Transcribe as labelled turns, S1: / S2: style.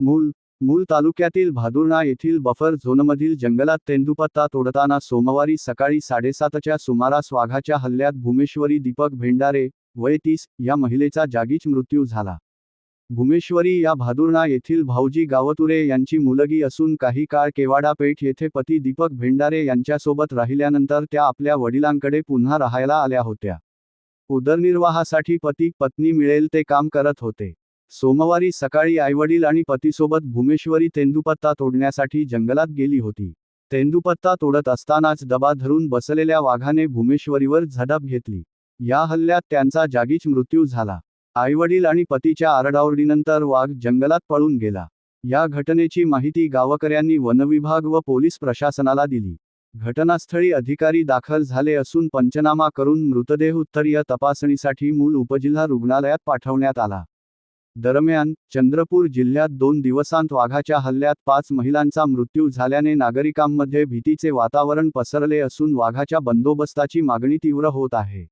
S1: मूल मूल तालुक्यातील भादुर्णा येथील बफर झोनमधील जंगलात तेंदुपत्ता तोडताना सोमवारी सकाळी साडेसातच्या सुमारास वाघाच्या हल्ल्यात भूमेश्वरी दीपक भेंडारे वय तीस या महिलेचा जागीच मृत्यू झाला. भूमेश्वरी या भादुर्णा येथील भाऊजी गावतुरे यांची मुलगी असून काही काळ केवाडा पेठ येथे पती दीपक भेंडारे यांच्यासोबत राहिल्यानंतर त्या आपल्या वडिलांकडे पुन्हा राहायला आल्या होत्या. उदरनिर्वाहासाठी पती पत्नी मिळेल ते काम करत होते. सोमवारी सकाळी आईवडील आणि पतीसोबत भूमेश्वरी तेंदुपत्ता तोडण्यासाठी जंगलात गेली होती. तेंदुपत्ता तोडत असतानाच दबा धरून बसलेल्या वाघाने भूमेश्वरीवर झडप घेतली. या हल्ल्यात त्यांचा जागीच मृत्यू झाला. आईवडील आणि पतीच्या आरडाओरडीनंतर वाघ जंगलात पळून गेला. या घटनेची माहिती गावकऱ्यांनी वनविभाग व पोलीस प्रशासनाला दिली. घटनास्थळी अधिकारी दाखल झाले असून पंचनामा करून मृतदेह उत्तरीय तपासणीसाठी मूल उपजिल्हा रुग्णालयात पाठवण्यात आला. दरम्यान चंद्रपूर जिल्ह्यात दोन दिवसांत वाघाच्या हल्ल्यात पाच महिलांचा मृत्यू झाल्याने नागरिकांमध्ये भीतीचे वातावरण पसरले असून वाघाच्या बंदोबस्ताची मागणी तीव्र होत आहे.